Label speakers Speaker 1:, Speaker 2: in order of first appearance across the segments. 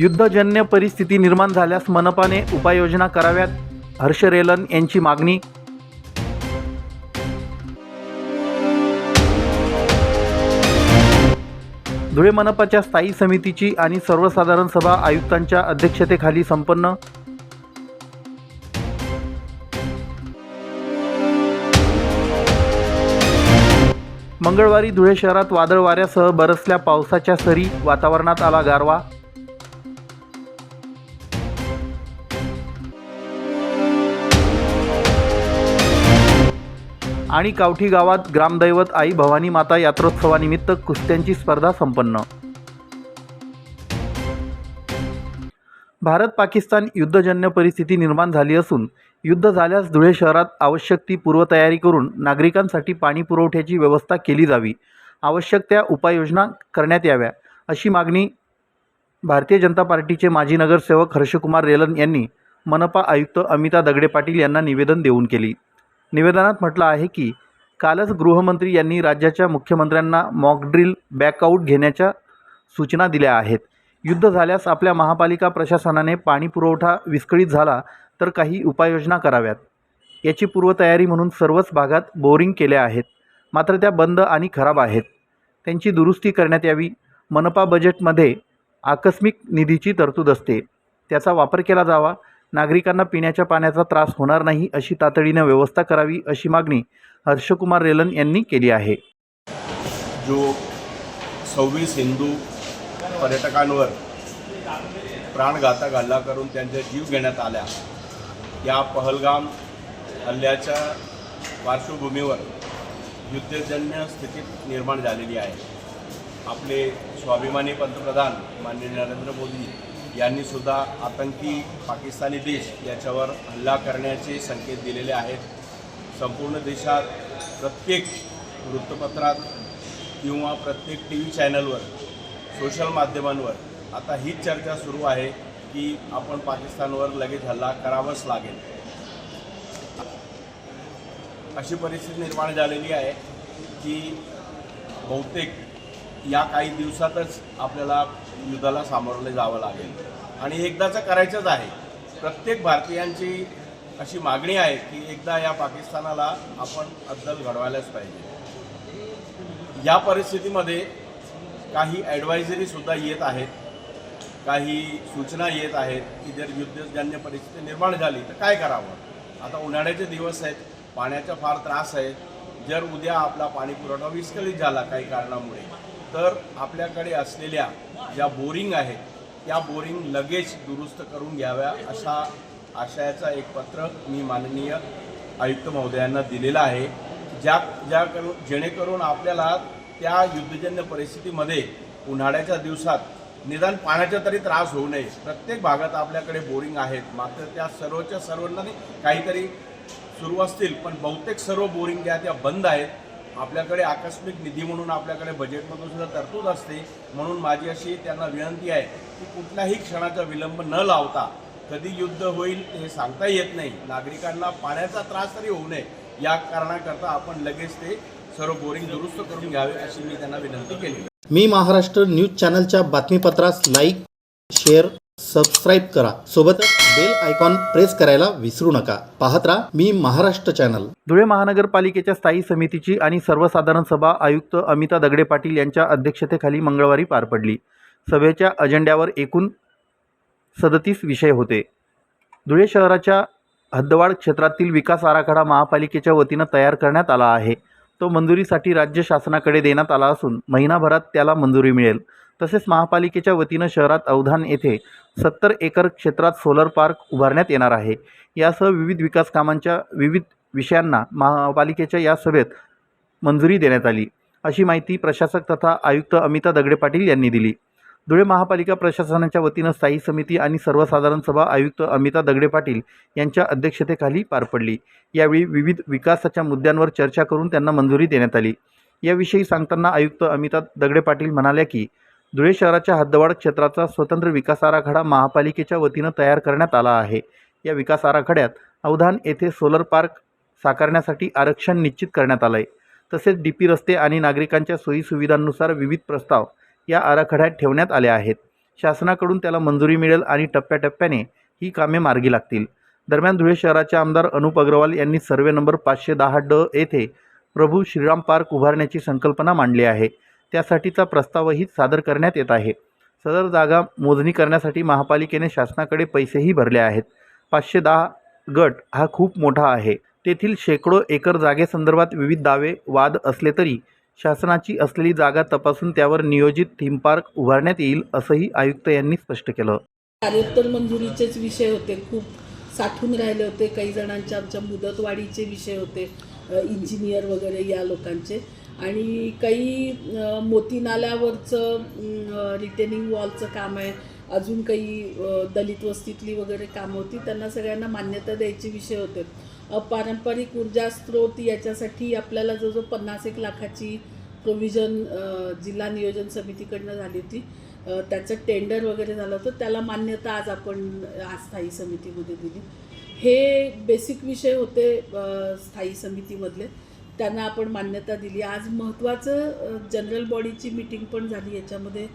Speaker 1: युद्धजन्य परिस्थिती निर्माण झाल्यास मनपाने उपाययोजना कराव्यात हर्ष रेलन यांची मागणी. धुळे मनपाच्या स्थायी समितीची आणि सर्वसाधारण सभा आयुक्तांच्या अध्यक्षतेखाली संपन्न. मंगळवारी धुळे शहरात वादळ वाऱ्यासह बरसल्या पावसाच्या सरी वातावरणात आला गारवा. आणि कावठी गावात ग्रामदैवत आई भवानी माता यात्रोत्सवानिमित्त कुस्त्यांची स्पर्धा संपन्न. भारत पाकिस्तान युद्धजन्य परिस्थिती निर्माण झाली असून युद्ध झाल्यास धुळे शहरात आवश्यक ती पूर्वतयारी करून नागरिकांसाठी पाणी पुरवठ्याची व्यवस्था केली जावी. आवश्यक त्या उपाययोजना करण्यात याव्या. अशी मागणी भारतीय जनता पार्टीचे माजी नगरसेवक हर्षकुमार रेलन यांनी मनपा आयुक्त अमिता दगडे पाटील यांना निवेदन देऊन केली. निवेदनात म्हटलं आहे की कालच गृहमंत्री यांनी राज्याच्या मुख्यमंत्र्यांना मॉकड्रिल बॅकआउट घेण्याच्या सूचना दिल्या आहेत. युद्ध झाल्यास आपल्या महापालिका प्रशासनाने पाणीपुरवठा विस्कळीत झाला तर काही उपाययोजना कराव्यात. याची पूर्वतयारी म्हणून सर्वच भागात बोरिंग केल्या आहेत. मात्र त्या बंद आणि खराब आहेत. त्यांची दुरुस्ती करण्यात यावी. मनपा बजेटमध्ये आकस्मिक निधीची तरतूद असते. त्याचा वापर केला जावा. नागरिकांना पिण्याच्या पाण्याचा त्रास होणार नाही अशी तातडीनं व्यवस्था करावी अशी मागणी हर्षकुमार रेलन यांनी केली आहे.
Speaker 2: जो सव्वीस हिंदू पर्यटकांवर प्राणघातक हल्ला करून त्यांचा जीव घेण्यात आल्या या पहलगाम हल्ल्याच्या पार्श्वभूमीवर युद्धजन्य स्थितीत निर्माण झालेली आहे. आपले स्वाभिमानी पंतप्रधान माननीय नरेंद्र मोदी यांनी सुद्धा आतंकी पाकिस्तानी देश याच्यावर हल्ला करण्याचे संकेत दिलेले आहेत. संपूर्ण देशात प्रत्येक वृत्तपत्रात किंवा प्रत्येक टी व्ही चॅनलवर सोशल माध्यमांवर आता हीच चर्चा सुरू आहे की आपण पाकिस्तानवर लगेच हल्ला करावाच लागेल. अशी परिस्थिती निर्माण झालेली आहे की बहुतेक या काही दिवसातच आपल्याला युद्धाला सामोरले जावं लागेल. आणि एकदाचं करायचंच आहे. प्रत्येक भारतीयांची अशी मागणी आहे की एकदा या पाकिस्तानाला आपण अद्दल घडवायलाच पाहिजे. या परिस्थितीमध्ये काही ॲडवायझरीसुद्धा येत आहेत. काही सूचना येत आहेत की जर युद्धजन्य परिस्थिती निर्माण झाली तर काय करावं? आता उन्हाळ्याचे दिवस आहेत पाण्याचा फार त्रास आहे. जर उद्या आपला पाणी पुरवठा विस्कळीत झाला काही कारणामुळे तर आपल्याकडे असलेल्या ज्या बोरिंग आहेत त्या बोरिंग लगेच दुरुस्त करून घ्याव्या अशा आशयाचा एक पत्र मी माननीय आयुक्त महोदयांना दिलेलं आहे ज्या ज्या करून जेणेकरून आपल्याला त्या युद्धजन्य परिस्थितीमध्ये उन्हाळ्याच्या दिवसात निदान पाण्याचा तरी त्रास होऊ नये. प्रत्येक भागात आपल्याकडे बोरिंग आहेत मात्र त्या सर्वच्या सर्वांना काहीतरी सुरू असतील पण बहुतेक सर्व बोरिंग ज्या त्या बंद आहेत आपल्याकडे आकस्मिक निधी म्हणून आपल्याकडे बजेटमधून सुद्धा तरतूद असते. म्हणून माझी अशी त्यांना विनंती आहे की कुठल्याही क्षणाचा विलंब न लावता कधी युद्ध होईल हे सांगता येत नाही. नागरिकांना पाण्याचा त्रास तरी होऊ नये. या कारणाकरता आपण लगेच ते सर्व बोरिंग दुरुस्त करून घ्यावे अशी मी त्यांना विनंती केली.
Speaker 3: मी महाराष्ट्र न्यूज चॅनलच्या बातमीपत्रास लाईक शेअर सबस्क्राईब करा. सोबतच बेल आयकॉन प्रेस करायला विसरू नका. पाहत राहा मी महाराष्ट्र चॅनल
Speaker 1: धुळे महानगरपालिकेच्या स्थायी समितीची आणि सर्वसाधारण सभा आयुक्त अमिता दगडे पाटील यांच्या अध्यक्षतेखाली मंगळवारी पार पडली. सभेच्या अजेंड्यावर एकूण सदतीस विषय होते. धुळे शहराच्या हद्दवाड क्षेत्रातील विकास आराखडा महापालिकेच्या वतीनं तयार करण्यात आला आहे. तो मंजुरीसाठी राज्य शासनाकडे देण्यात आला असून महिनाभरात त्याला मंजुरी मिळेल. तसेच महापालिकेच्या वतीनं शहरात अवधान येथे सत्तर एकर क्षेत्रात सोलर पार्क उभारण्यात येणार आहे. यासह विविध विकास कामांच्या विविध विषयांना महापालिकेच्या या सभेत मंजुरी देण्यात आली. अशी माहिती प्रशासक तथा आयुक्त अमिता दगडे पाटील यांनी दिली. धुळे महापालिका प्रशासनाच्या वतीनं स्थायी समिती आणि सर्वसाधारण सभा आयुक्त अमिता दगडे पाटील यांच्या अध्यक्षतेखाली पार पडली. यावेळी विविध विकासाच्या मुद्द्यांवर चर्चा करून त्यांना मंजुरी देण्यात आली. याविषयी सांगताना आयुक्त अमिता दगडे पाटील म्हणाल्या की धुळे शहराच्या हद्दवाड क्षेत्राचा स्वतंत्र विकास आराखडा महापालिकेच्या वतीनं तयार करण्यात आला आहे. या विकास आराखड्यात अवधान येथे सोलर पार्क साकारण्यासाठी आरक्षण निश्चित करण्यात आलं आहे तसेच डी पी रस्ते आणि नागरिकांच्या सोयीसुविधांनुसार विविध प्रस्ताव या आराखड्यात ठेवण्यात आले आहेत. शासनाकडून त्याला मंजुरी मिळेल आणि टप्प्याटप्प्याने ही कामे मार्गी लागतील. दरम्यान धुळे शहराचे आमदार अनुप अग्रवाल यांनी सर्वे नंबर पाचशे दहा ड येथे प्रभू श्रीराम पार्क उभारण्याची संकल्पना मांडली आहे. त्यासाठीचा प्रस्तावही सादर करण्यात येत आहे. सदर जागा मोजणी करण्यासाठी महापालिकेने शासनाकडे पैसेही भरले आहेत. पाचशे दहा गट हा खूप मोठा आहे. तेथील शेकडो एकर जागेसंदर्भात विविध दावे वाद असले तरी शासनाची असलेली जागा तपासून त्यावर नियोजित थीम पार्क उभारण्यात येईल असंही आयुक्त यांनी स्पष्ट केलं.
Speaker 4: कार्योत्तर मंजुरीचेच विषय होते. खूप साठून राहिले होते. काही जणांच्या आमच्या मुदतवाढीचे विषय होते. इंजिनियर वगैरे या लोकांचे. आणि काही मोतीनाल्यावरचं मोती नाल्यावरचं रिटेनिंग वॉलचं काम आहे. अजून काही दलित वस्तीतली वगैरे कामं होती त्यांना सगळ्यांना मान्यता द्यायचे विषय होते. पारंपरिक ऊर्जा स्रोत याच्यासाठी आपल्याला जवळजवळ पन्नास एक लाखाची प्रोव्हिजन जिल्हा नियोजन समितीकडनं झाली होती. त्याचं टेंडर वगैरे झालं होतं. त्याला मान्यता आज आपण आज स्थायी समितीमध्ये दिली. हे बेसिक विषय होते स्थायी समितीमधले. त्यांना आपण मान्यता दिली. आज महत्त्वाचं जनरल बॉडीची मीटिंग पण झाली. याच्यामध्ये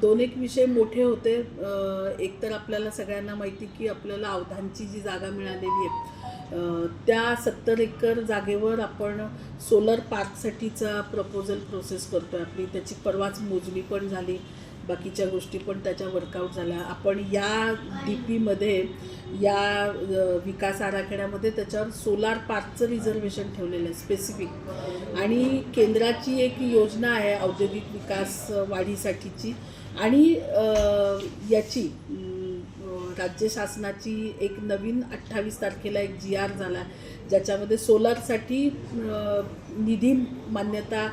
Speaker 4: दोन एक विषय मोठे होते. एकतर एक तर आपल्याला सगळ्यांना माहिती की आपल्याला अवधानची जी जागा मिळालेली आहे. त्या सत्तर एकर जागेवर आपण सोलर पार्कसाठीचा प्रपोजल प्रोसेस करतो आहे आपली. त्याची परवाच मोजणी पण झाली. बाकीच्या गोष्टी पण त्याच्या वर्कआउट झाल्या. आपण या डी पीमध्ये या विकास आराखड्यामध्ये त्याच्यावर सोलार पार्कचं रिझर्वेशन ठेवलेलं आहे स्पेसिफिक आणि केंद्राची एक योजना आहे औद्योगिक विकास वाढीसाठीची. आणि याची राज्य शासनाची एक नवीन अठ्ठावीस तारखेला एक जी आर झाला ज्याच्यामध्ये सोलारसाठी निधी मान्यता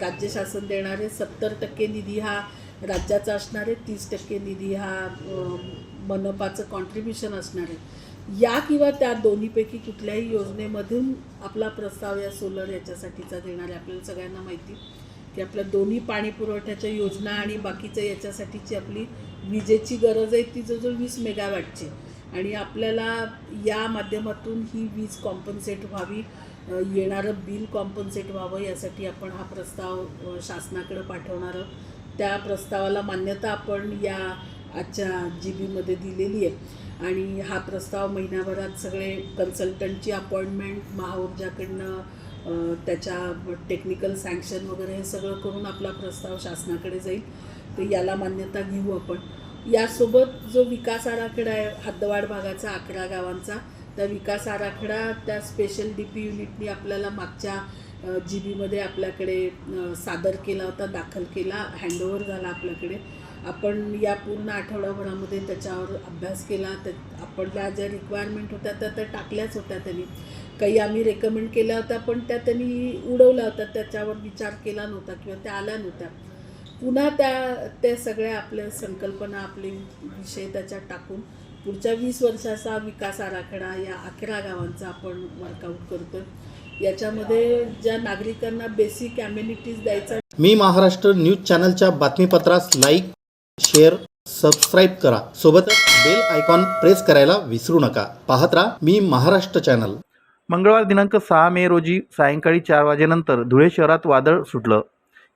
Speaker 4: राज्य शासन देणारे सत्तर टक्के निधी हा राज्याचा असणार आहे तीस टक्के निधी हा मनपाचं कॉन्ट्रीब्युशन असणार आहे. या किंवा त्या दोन्हीपैकी कुठल्याही योजनेमधून आपला प्रस्ताव या सोलर याच्यासाठीचा देणार आहे. आपल्याला सगळ्यांना माहिती की आपल्या दोन्ही पाणी पुरवठ्याच्या योजना आणि बाकीच्या याच्यासाठीची आपली विजेची गरज आहे ती जवळजवळ वीस मेगावॅटची. आणि आपल्याला या माध्यमातून ही वीज कॉम्पन्सेट व्हावी येणारं बिल कॉम्पन्सेट व्हावं यासाठी आपण हा प्रस्ताव शासनाकडे पाठवणार आहोत. त्या प्रस्तावाला मान्यता आपण या आजच्या जी बीमध्ये दिलेली आहे. आणि हा प्रस्ताव महिन्याभरात सगळे कन्सल्टंटची अपॉइंटमेंट महाऊर्जाकडनं त्याच्या टेक्निकल सँक्शन वगैरे हे सगळं करून आपला प्रस्ताव शासनाकडे जाईल. तर याला मान्यता घेऊ आपण. यासोबत जो विकास आराखडा आहे हद्दवाड भागाचा अकरा गावांचा त्या विकास आराखडा त्या स्पेशल डी पी युनिटनी आपल्याला मागच्या जी बीमध्ये आपल्याकडे सादर केला होता दाखल केला हँडओव्हर झाला आपल्याकडे. आपण या पूर्ण आठवडाभरामध्ये त्याच्यावर अभ्यास केला. त्या आपल्या ज्या रिक्वायरमेंट होत्या त्या त्या टाकल्याच होत्या त्यांनी. काही आम्ही रेकमेंड केल्या होत्या पण त्या त्यांनी उडवल्या होत्या. त्याच्यावर विचार केला नव्हता किंवा त्या आल्या नव्हत्या. पुन्हा त्या त्या सगळ्या आपल्या संकल्पना आपले विषय त्याच्यात टाकून पुढच्या वीस वर्षाचा विकास आराखडा या अकरा गावांचा आपण वर्कआउट करतोय. याच्यामध्ये ज्या नागरिकांना बेसिक ॲम्युनिटीज द्यायचा
Speaker 3: मी महाराष्ट्र न्यूज चॅनलच्या बातमीपत्रास लाईक शेअर सबस्क्राईब करा. सोबतच बेल आयकॉन प्रेस करायला विसरू नका. पाहत राहा मी महाराष्ट्र चॅनल
Speaker 1: मंगळवार दिनांक सहा मे रोजी सायंकाळी चार वाजेनंतर धुळे शहरात वादळ सुटलं.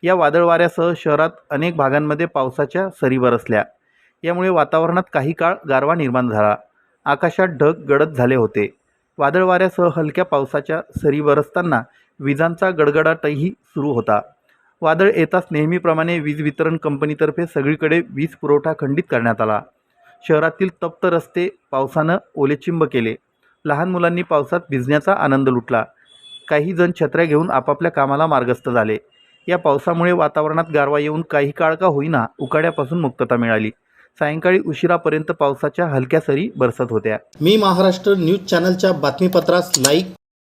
Speaker 1: या वादळ वाऱ्यासह शहरात अनेक भागांमध्ये पावसाच्या सरी बरसल्या. यामुळे वातावरणात काही काळ गारवा निर्माण झाला. आकाशात ढग गडद झाले होते. वादळ वाऱ्यासह हलक्या पावसाच्या सरी बरसताना विजांचा गडगडाटही सुरू होता. वादळ येताच नेहमीप्रमाणे वीज वितरण कंपनीतर्फे सगळीकडे वीज पुरवठा खंडित करण्यात आला. शहरातील तप्त रस्ते पावसानं ओलेचिंब केले. लहान मुलांनी पावसात भिजण्याचा आनंद लुटला. काही जण छत्र्या घेऊन आपापल्या कामाला मार्गस्थ झाले. या पावसामुळे वातावरणात गारवा येऊन काही काळ का होईना उकाड्यापासून मुक्तता मिळाली. सायंकाळी उशिरापर्यंत पावसाच्या हलक्या सरी बरसत होत्या.
Speaker 3: मी महाराष्ट्र न्यूज चॅनलच्या बातमीपत्रास लाईक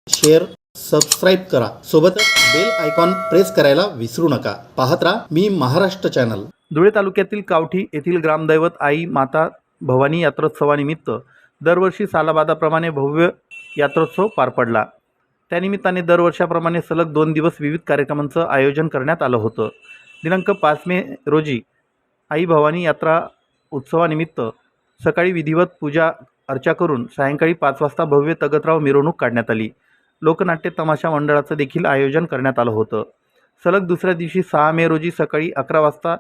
Speaker 3: शेअर सबस्क्राईब करा. सोबतच बेल आयकॉन प्रेस करायला विसरू नका. पाहत राहा मी महाराष्ट्र चॅनल.
Speaker 1: धुळे तालुक्यातील कावठी येथील ग्रामदैवत आई माता भवानी यात्रोत्सवानिमित्त दरवर्षी सालाबादाप्रमाणे भव्य यात्रोत्सव पार पडला. त्यानिमित्ताने दरवर्षाप्रमाणे सलग दोन दिवस विविध कार्यक्रमांचं आयोजन करण्यात आलं होतं. दिनांक पाच मे रोजी आई भवानी यात्रा उत्सवानिमित्त सकाळी विधिवत पूजा अर्चा करून सायंकाळी पाच वाजता भव्य तगतराव मिरवणूक काढण्यात आली. लोकनाट्य तमाशा मंडळाचं देखील आयोजन करण्यात आलं होतं. सलग दुसऱ्या दिवशी सहा मे रोजी सकाळी अकरा वाजता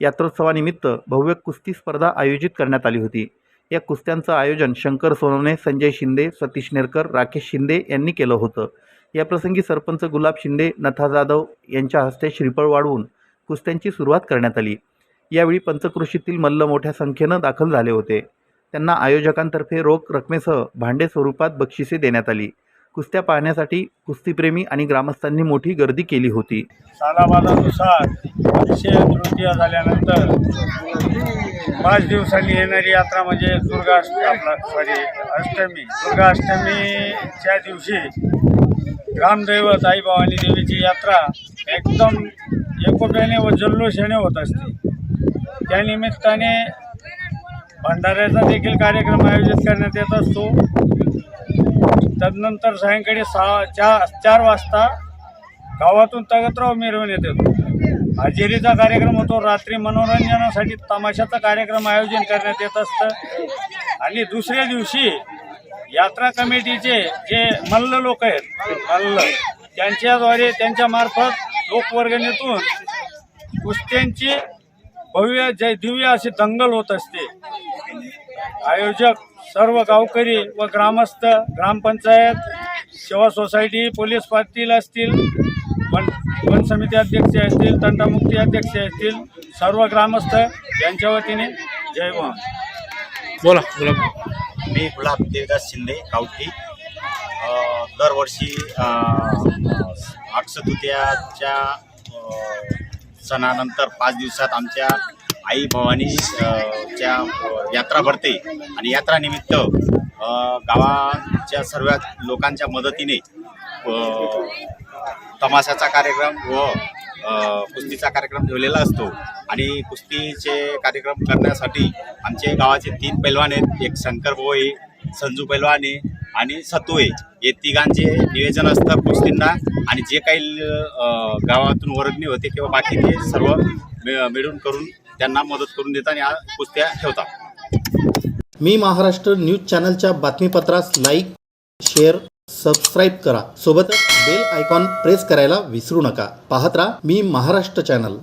Speaker 1: यात्रोत्सवानिमित्त भव्य कुस्ती स्पर्धा आयोजित करण्यात आली होती. या कुस्त्यांचं आयोजन शंकर सोनवणे संजय शिंदे सतीश नेरकर राकेश शिंदे यांनी केलं होतं. याप्रसंगी सरपंच गुलाब शिंदे नथा जाधव यांच्या हस्ते श्रीफळ वाढवून कुस्त्यांची सुरुवात करण्यात आली. यावेळी पंचकृषीतील मल्ल मोठ्या संख्येनं दाखल झाले होते. त्यांना आयोजकांतर्फे रोख रकमेसह भांडे स्वरूपात बक्षिसे देण्यात आली. कुस्त्या पाहण्यासाठी कुस्तीप्रेमी आणि ग्रामस्थांनी मोठी गर्दी केली होती.
Speaker 5: सालाबादानुसार अतिशय तृतीया झाल्यानंतर पाच दिवसांनी येणारी यात्रा म्हणजे दुर्गा आपला सॉरी अष्टमी. दुर्गाष्टमीच्या दिवशी ग्रामदैवत आई भवानी देवीची यात्रा एकदम एकोप्याने व जल्लोषाने होत असते. त्यानिमित्ताने भंडाऱ्याचा देखील कार्यक्रम आयोजित करण्यात येत असतो. तदनंतर सायंकाळी सहा चार चार वाजता गावातून तगतराव मिरवण्यात येतो. हजेरीचा कार्यक्रम होतो. रात्री मनोरंजनासाठी तमाशाचा कार्यक्रम आयोजन करण्यात येत असतं. आणि दुसऱ्या दिवशी यात्रा कमिटीचे जे मल्ल लोक आहेत मल्ल त्यांच्याद्वारे त्यांच्यामार्फत लोकवर्गणीतून कुस्त्यांची भव्य जय दिव्य अशी दंगल होत असते. आयोजक सर्व गावकरी व ग्रामस्थ ग्रामपंचायत सेवा सोसायटी पोलीस पाटील असतील वन वन समिती अध्यक्ष असतील तंटामुक्ती अध्यक्ष असतील सर्व ग्रामस्थ यांच्या वतीने जय भवान
Speaker 6: बोला बोला.
Speaker 7: मी गुलाब देवदास शिंदे कावठी अ, दरवर्षी अ, अक्षतृतीयाच्या अ, सणानंतर पाच दिवसात आमच्या आई भवानी च्या यात्रा भरते. आणि यात्रानिमित्त गावाच्या सर्व लोकांच्या मदतीने तमाशाचा कार्यक्रम व कुस्तीचा कार्यक्रम ठेवलेला असतो. आणि कुस्तीचे कार्यक्रम करण्यासाठी आमचे गावाचे तीन पैलवान आहेत. एक शंकर भोई संजू पैलवान आहे आणि सतू हे तिघांचे नियोजन असतं कुस्तींना आणि जे काही गावातून वर्गणी होते किंवा बाकी ते सर्व मिळून करून त्यांना मदत करून देतात आणि या कुस्त्या ठेवतात.
Speaker 3: मी महाराष्ट्र न्यूज चॅनलच्या बातमीपत्रास लाईक शेअर सबस्क्राईब करा. सोबतच बेल आयकॉन प्रेस करायला विसरू नका. पाहत राहा मी महाराष्ट्र चॅनल.